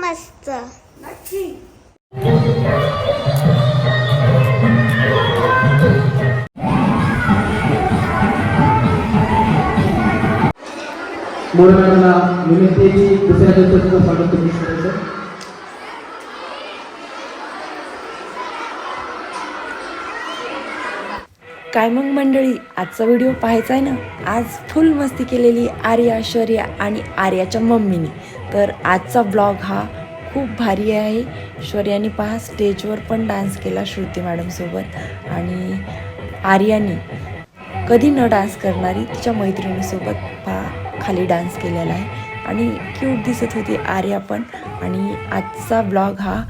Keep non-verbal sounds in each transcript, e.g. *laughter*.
मस्त नक्की मोरे मॅडमला विनंती आहे की दुसऱ्या दिवसाचं स्वागत तुम्ही करायचं काय मग मंडळी आजचा व्हिडिओ पाहायचा आहे ना? आज फुल मस्ती केलेली आर्या शौर्या आणि आर्याच्या मम्मीने. तर आजचा ब्लॉग हा खूप भारी आहे. शौर्याने पहा स्टेजवर पण डान्स केला श्रुती मॅडमसोबत आणि आर्याने कधी न डान्स करणारी तिच्या मैत्रिणीसोबत पहा खाली डान्स केलेला आहे. आणि क्यूट दिसत होती आर्या पण. आणि आजचा ब्लॉग हा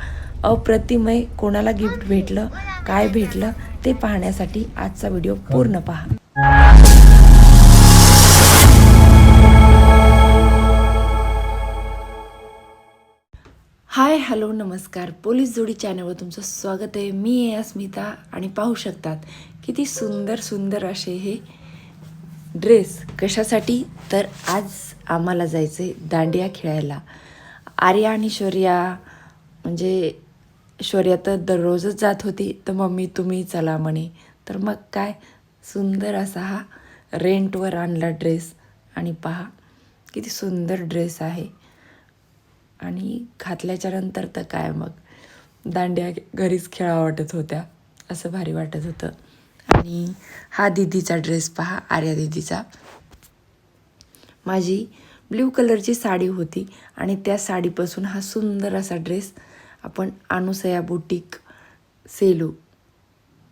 अप्रतिमय कोणाला गिफ्ट भेटलं? काय भेटलं ते पाहण्यासाठी आजचा व्हिडिओ पूर्ण पहा. हाय हॅलो नमस्कार. पोलीस जोडी चॅनलवर तुमचं स्वागत आहे. मी आहे अस्मिता आणि पाहू शकतात किती सुंदर सुंदर असे हे ड्रेस. कशासाठी? तर आज आम्हाला जायचं आहे दांडिया खेळायला. आर्या आणि शौर्या म्हणजे शौर्या तर दररोजच जात होती. तर मम्मी तुम्ही चला म्हणे. तर मग काय? सुंदर असा हा रेंटवर आणला ड्रेस. आणि पहा किती सुंदर ड्रेस आहे. आणि घातल्याच्या नंतर तर काय मग? दांड्या घरीच खेळा वाटत होत्या असं भारी वाटत होतं. आणि हा दीदीचा ड्रेस पहा आर्या दीदीचा. माझी ब्ल्यू कलरची साडी होती आणि त्या साडीपासून हा सुंदर असा ड्रेस आपण अनुसया बुटीक सेलू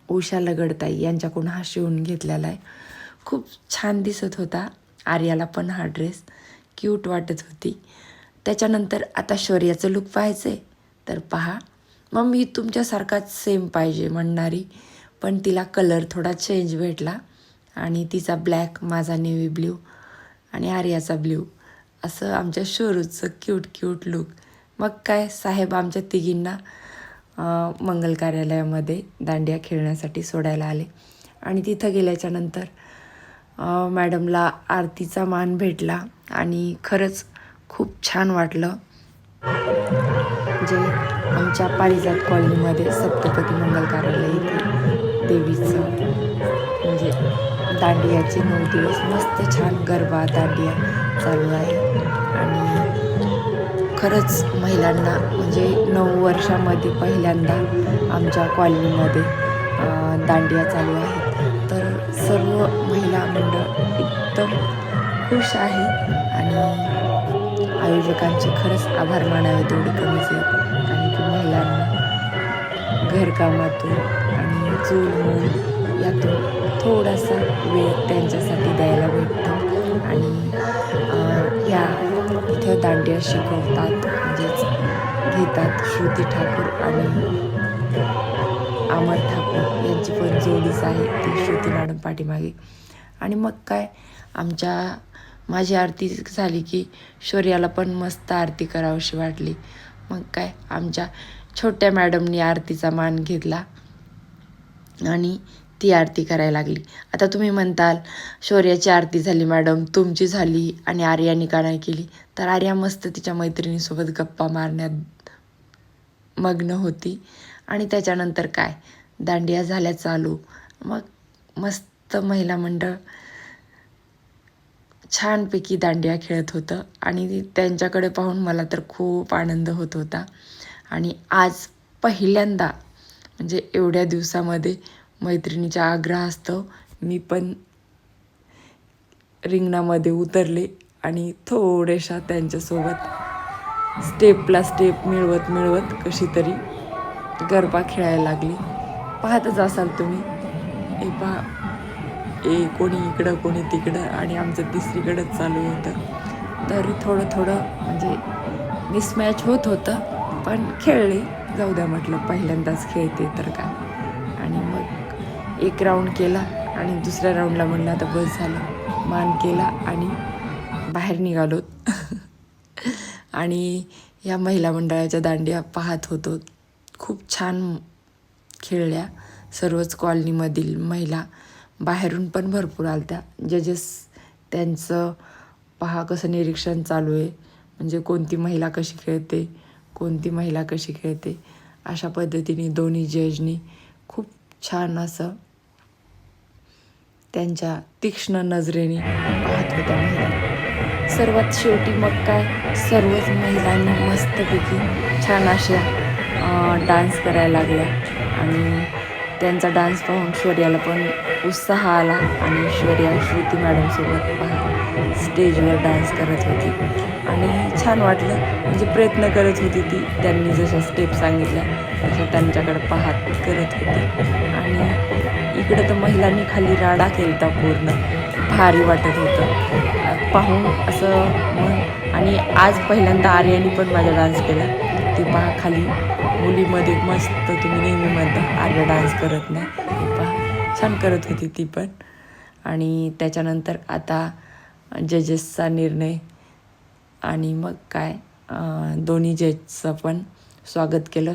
उषा लगडताई यांच्याकडून हा शिवून घेतलेला आहे. खूप छान दिसत होता. आर्याला पण हा ड्रेस क्यूट वाटत होती. त्याच्यानंतर आता शौर्याचं लुक पाहायचं आहे तर पहा. मग मी तुमच्यासारखाच सेम पाहिजे म्हणणारी. पण तिला कलर थोडा चेंज भेटला. आणि तिचा ब्लॅक माझा नेव्ही ब्ल्यू आणि आर्याचा ब्ल्यू असं आमच्या शोरूचं क्यूट क्यूट लुक मग काय साहेब आमच्या तिघींना मंगल कार्यालयामध्ये दांडिया खेळण्यासाठी सोडायला आले. आणि तिथं गेल्याच्यानंतर मॅडमला आरतीचा मान भेटला आणि खरंच खूप छान वाटलं जे आमच्या पारिजात कॉलनीमध्ये सप्तपती मंगल कार्यालय येते देवीचं म्हणजे दांडियाचे नऊ दिवस मस्त छान गरबा दांडिया चालू आहे. आणि खरंच महिलांना म्हणजे नऊ वर्षामध्ये पहिल्यांदा आमच्या कॉलनीमध्ये दांडिया चालू आहेत. तर सर्व महिला मंडळ एकदम खुश आहे आणि आयोजकांचे खरंच आभार मानावे तेवढे कमीच आहेत. कारण की महिलांना घरकामातून आणि चूल मूल यातून थोडासा वेळ त्यांच्यासाठी द्यायला भेटतो. आणि ह्या इथं दांडिया शिकवतात म्हणजेच घेतात श्रुती ठाकूर आणि अमर ठाकूर. यांची पण जोडीच आहे ती श्रुती मॅडम पाठीमागे. आणि मग काय आमच्या माझी आरती झाली की शौर्याला पण मस्त आरती करावीशी वाटली. मग काय आमच्या छोट्या मॅडमनी आरतीचा मान घेतला. आणि ती आरती करायला लागली. आता तुम्ही म्हणताल शौर्याची आरती झाली मॅडम तुमची झाली आणि आर्याने का नाही केली? तर आर्या मस्त तिच्या मैत्रिणीसोबत गप्पा मारण्यात मग्न होती. आणि त्याच्यानंतर काय? दांडिया झाल्या चालू. मग मस्त महिला मंडळ छानपैकी दांडिया खेळत होतं. आणि त्यांच्याकडे पाहून मला तर खूप आनंद होत होता. आणि आज पहिल्यांदा म्हणजे एवढ्या दिवसामध्ये मैत्रिणीच्या आग्रहास्तव मी पण रिंगणामध्ये उतरले आणि थोड्याशा त्यांच्यासोबत स्टेपला स्टेप मिळवत मिळवत कशी तरी गरबा खेळायला लागली. पाहतच असाल तुम्ही. हे पहा ए कोणी इकडं कोणी तिकडं आणि आमचं तिसरीकडंच चालू होतं. तरी थोडं थोडं म्हणजे मिसमॅच होत होतं पण खेळले. जाऊ द्या म्हटलं पहिल्यांदाच खेळते तर काय. एक राऊंड केला आणि दुसऱ्या राऊंडला म्हणलं आता बस झालं. मान केला आणि बाहेर निघालो. *laughs* आणि या महिला मंडळाच्या दांडिया पाहत होतो. खूप छान खेळल्या. सर्वच कॉलनीमधील महिला बाहेरून पण भरपूर आलत्या. जजेस त्यांचं पहा कसं निरीक्षण चालू आहे. म्हणजे कोणती महिला कशी खेळते कोणती महिला कशी खेळते. अशा पद्धतीने दोन्ही जजनी खूप छान असं त्यांच्या तीक्ष्ण नजरेने पाहत होत्या महिला. सर्वात शेवटी मग काय? सर्वच महिलांनी मस्तपैकी छान अशा डान्स करायला लागल्या. आणि त्यांचा डान्स पाहून शौर्याला पण उत्साह आला. आणि शौर्या श्रुती मॅडमसोबत पहा स्टेजवर डान्स करत होती. आणि छान वाटलं. म्हणजे प्रयत्न करत होती ती. त्यांनी जशा स्टेप सांगितल्या तशा त्यांच्याकडे पाहत करत होती. आणि इकडं तर महिलांनी खाली राडा केलता पूर्ण. भारी वाटत होतं. पाहून असं मग आणि आज पहिल्यांदा आर्यानी पण माझा डान्स केला. ते पहा खाली. मुलीमध्ये मस्त तुम्ही नेहमी म्हणता आर्या डान्स करत नाही. ते पहा. छान करत होती ती पण. आणि त्याच्यानंतर आता जजेसचा निर्णय आणि मग काय दोन्ही जजचं पण स्वागत केलं.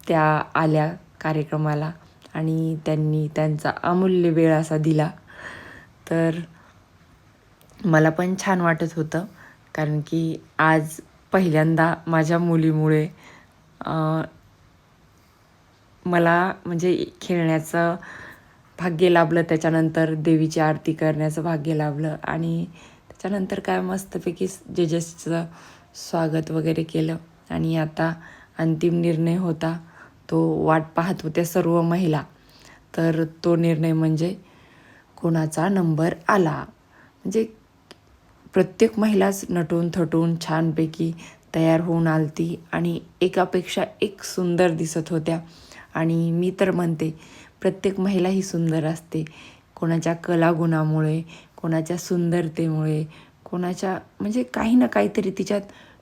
त्या आल्या कार्यक्रमाला आणि त्यांनी त्यांचा अमूल्य वेळ असा दिला. तर मला पण छान वाटत होतं कारण की आज पहिल्यांदा माझ्या मुलीमुळे मला म्हणजे खेळण्याचं भाग्य लाभलं. त्याच्यानंतर देवीची आरती करण्याचं भाग्य लाभलं आणि त्यानंतर काय मस्तपैकी जजेसचं स्वागत वगैरे केलं. आणि आता अंतिम निर्णय होता. तो वाट पाहत होत्या सर्व महिला. तर तो निर्णय म्हणजे कोणाचा नंबर आला? म्हणजे प्रत्येक महिलाच नटून थटून छानपैकी तयार होऊन आलती आणि एकापेक्षा एक सुंदर दिसत होत्या. आणि मी तर म्हणते प्रत्येक महिला ही सुंदर असते. कोणाच्या कलागुणामुळे कोणाच्या सुंदरतेमुळे कोणाच्या म्हणजे काही ना काहीतरी तिच्यात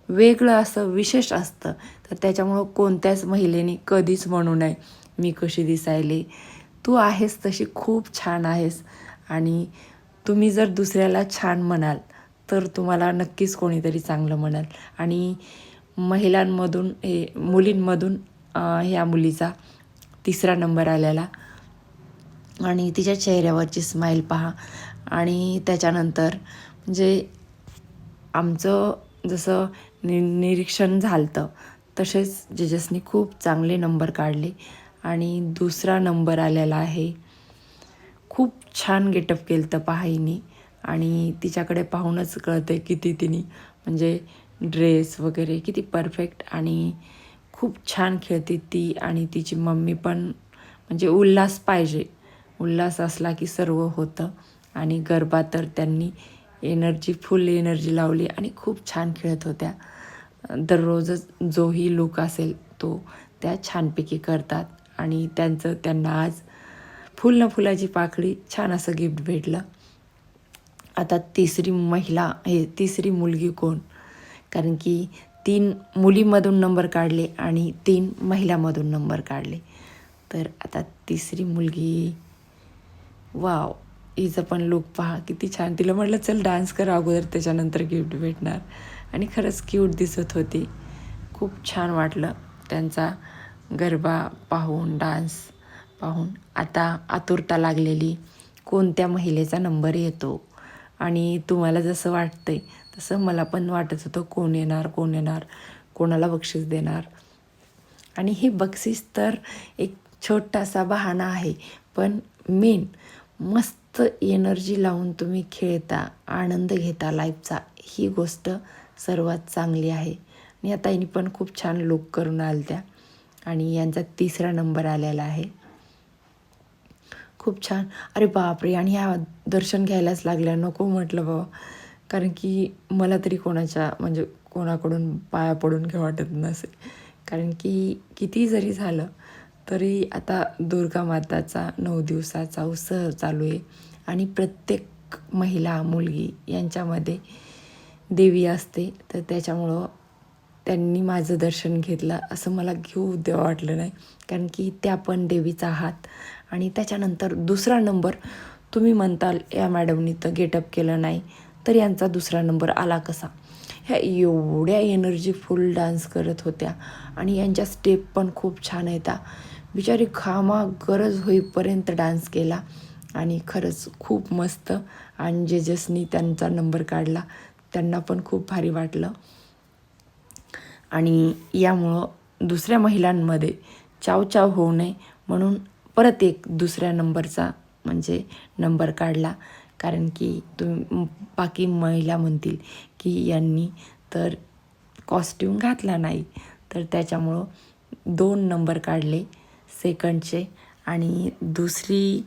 वेगळं असं विशेष असतं. तर त्याच्यामुळं कोणत्याच महिलेने कधीच म्हणू नये मी कशी दिसायले? तू आहेस तशी खूप छान आहेस आणि तुम्ही जर दुसऱ्याला छान म्हणाल तर तुम्हाला नक्कीच कोणीतरी चांगलं म्हणाल. आणि महिलांमधून हे मुलींमधून ह्या मुलीचा तिसरा नंबर आलेला. आणि तिच्या चेहऱ्यावरची स्माईल पहा. आणि त्याच्यानंतर म्हणजे आमचं जसं नि निरीक्षण झालं तसेच जजेसनी खूप चांगले नंबर काढले आणि दुसरा नंबर आलेला आहे. खूप छान गेटअप केलं तर पाहाईनी आणि तिच्याकडे पाहूनच कळतं किती तिने म्हणजे ड्रेस वगैरे किती परफेक्ट आणि खूप छान खेळते ती आणि तिची मम्मी पण म्हणजे उल्हास पाहिजे. उल्हास असला की सर्व होतं. आणि गरबा तर त्यांनी एनर्जी फुल एनर्जी लावली आणि खूप छान खेळत होत्या. दररोजच जोही लुक असेल तो त्या छानपैकी करतात आणि त्यांचं त्यांना आज फुल न फुलाची पाकळी छान असं गिफ्ट भेटलं. आता तिसरी महिला हे तिसरी मुलगी कोण? कारण की तीन मुलीमधून नंबर काढले आणि तीन महिलामधून नंबर काढले. तर आता तिसरी मुलगी वाव हिचं पण लुक पहा किती छान. तिला म्हटलं चल डान्स करा अगोदर त्याच्यानंतर गिफ्ट भेटणार. आणि खरंच क्यूट दिसत होती. खूप छान वाटलं त्यांचा गरबा पाहून डान्स पाहून. आता आतुरता लागलेली. कोणत्या महिलेचा नंबर येतो? आणि तुम्हाला जसं वाटतंय तसं मला पण वाटत होतं कोण येणार कोण येणार कोणाला बक्षीस देणार. आणि हे बक्षीस तर एक छोटासा बहाणा आहे पण मेन मस्त एनर्जी लावून तुम्ही खेळता आनंद घेता लाईफचा ही गोष्ट सर्वात चांगली आहे. आणि आता यांनी पण खूप छान लुक करून आलत्या. आणि यांचा तिसरा नंबर आलेला आहे. खूप छान. अरे बापरे आणि ह्या दर्शन घ्यायलाच लागल्या नको म्हटलं बाबा. कारण की मला तरी कोणाच्या म्हणजे कोणाकडून पाया पडून घ्या वाटत नसेल. कारण की किती जरी झालं तरी आता दुर्गा माताचा नऊ दिवसाचा उत्सव चालू आहे. आणि प्रत्येक महिला मुलगी यांच्यामध्ये देवी असते. तर त्याच्यामुळं त्यांनी माझं दर्शन घेतलं असं मला घेऊ द्या वाटलं नाही. कारण की त्या पण देवीचा हात. आणि त्याच्यानंतर दुसरा नंबर तुम्ही म्हणताल या मॅडमनी तर गेटअप केलं नाही. तर यांचा दुसरा नंबर आला कसा? ह्या एवढ्या एनर्जीफुल डान्स करत होत्या. आणि यांच्या स्टेप पण खूप छान येतात बिचारी खामा गरज होईपर्यंत डान्स केला. आणि खरंच खूप मस्त. आणि जजेसनी त्यांचा नंबर काढला त्यांना पण खूप भारी वाटलं. आणि यामुळं दुसऱ्या महिलांमध्ये चावचाव होऊ नये म्हणून परत एक दुसऱ्या नंबरचा म्हणजे नंबर काढला. कारण की तुम बाकी महिला म्हणतील की यांनी तर कॉस्ट्यूम घातला नाही. तर त्याच्यामुळं दोन नंबर काढले. सेकंडचे. आणि दुसरी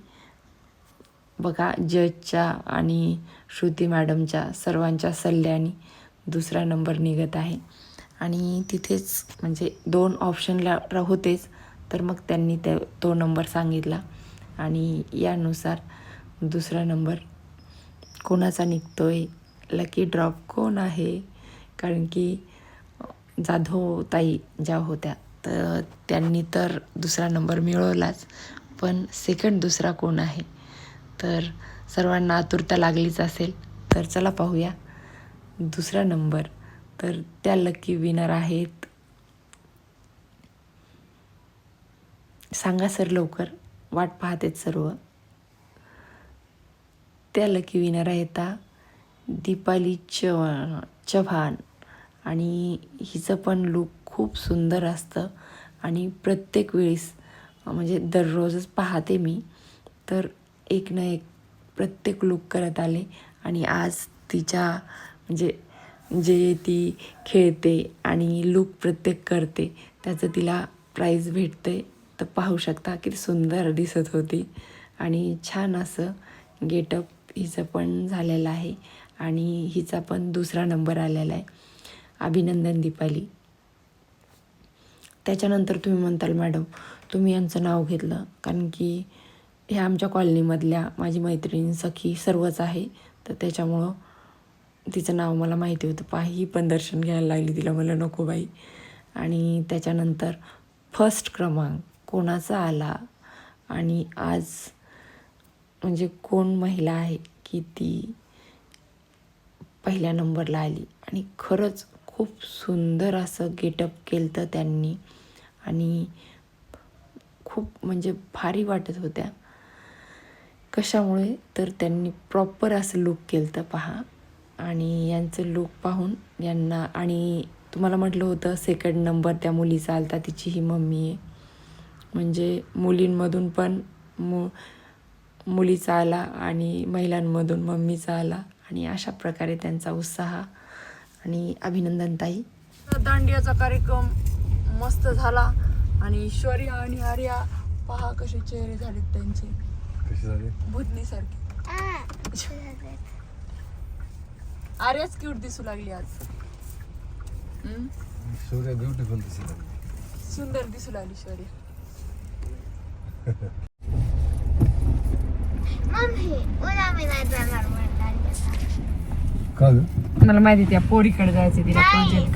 बघा जजच्या आणि श्रुती मॅडमच्या सर्वांच्या सल्ल्याने दुसरा नंबर निघत आहे. आणि तिथेच म्हणजे दोन ऑप्शनला रा होतेच तर मग त्यांनी त्या तो नंबर सांगितला. आणि यानुसार दुसरा नंबर कोणाचा निघतो आहे लकी ड्रॉप कोण आहे? कारण की जाधव ताई ज्या होत्या तर त्यांनी तर दुसरा नंबर मिळवलाच पण सेकंड दुसरा कोण आहे? तर सर्वांना आतुरता लागलीच असेल तर चला पाहूया. दुसरा नंबर तर त्या लकी विनर आहेत. सांगा सर लवकर वाट पाहतेत सर्व. त्या लकी विनर आहेत दीपाली च चव्हाण. आणि हिचं पण लूक खूप सुंदर असतं. आणि प्रत्येक वेळेस म्हणजे दररोजच पाहते मी. तर एक ना एक प्रत्येक लूक करत आले. आणि आज तिच्या म्हणजे जे ती खेळते आणि लूक प्रत्येक करते त्याचं तिला प्राईज भेटते तर पाहू शकता किती सुंदर दिसत होती. आणि छान असं गेटअप हिचं पण झालेलं आहे. आणि हिचा पण दुसरा नंबर आलेला आहे. अभिनंदन दीपाली. त्याच्यानंतर तुम्ही म्हणताल मॅडम तुम्ही यांचं नाव घेतलं. कारण की ह्या आमच्या कॉलनीमधल्या माझी मैत्रिणी सखी सर्वच आहे. तर त्याच्यामुळं तिचं नाव मला माहिती होतं. पाही पण दर्शन घ्यायला लागली तिला. मला नको बाई. आणि त्याच्यानंतर फर्स्ट क्रमांक कोणाचा आला? आणि आज म्हणजे कोण महिला आहे की ती पहिल्या नंबरला आली? आणि खरंच खूप सुंदर असं गेटअप केलं त्यांनी. आणि खूप म्हणजे भारी वाटत होत्या. कशामुळे? तर त्यांनी प्रॉपर असं लुक केलं होतं पहा. आणि यांचं लुक पाहून यांना आणि तुम्हाला म्हटलं होतं सेकंड नंबर त्या मुलीचा आलता तिची ही मम्मी आहे. म्हणजे मुलींमधून पण मु मुलीचा आला आणि महिलांमधून मम्मीचा आला आणि अशा प्रकारे त्यांचा उत्साह आणि अभिनंदन ताई. दांडियाचा कार्यक्रम मस्त झाला आणि ईश्वर्या आणि आर्या पहा कसे चेहरे झालेत त्यांचे. झाली? भूतनीसारखे. आर्याच क्यूट दिसू लागली आज. हम्म? सूर्य ब्युटिफुल दिसत आहे. सुंदर दिसू लागली शौर्य. मम्मी उद्या मी नाही जाणार का ग मला माहिती त्या पोरीकडे जायचं तिला प्रोजेक्ट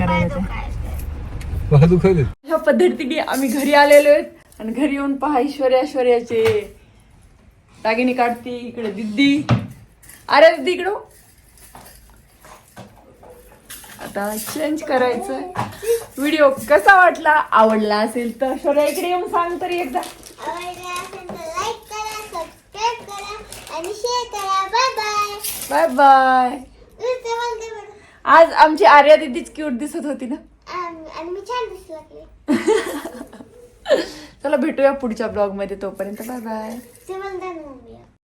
दुखायले ह्या पद्धतीने आम्ही घरी आलेलो आहेत. आणि घरी येऊन पहा ऐश्वर्या ऐश्वर्याचे. दागिने काढते इकडे दिद्दी. अरे दिद्दी इकडं हो. आता चेंज करायचं व्हिडिओ कसा वाटला? आवडला असेल तर ऐश्वर्या इकडे येऊन सांग तरी एकदा. आवडला असेल आज आमची आर्या दिदीच क्यूट दिसत होती ना? आणि मी छान *laughs* चला भेटूया पुढच्या ब्लॉगमध्ये तोपर्यंत. Bye bye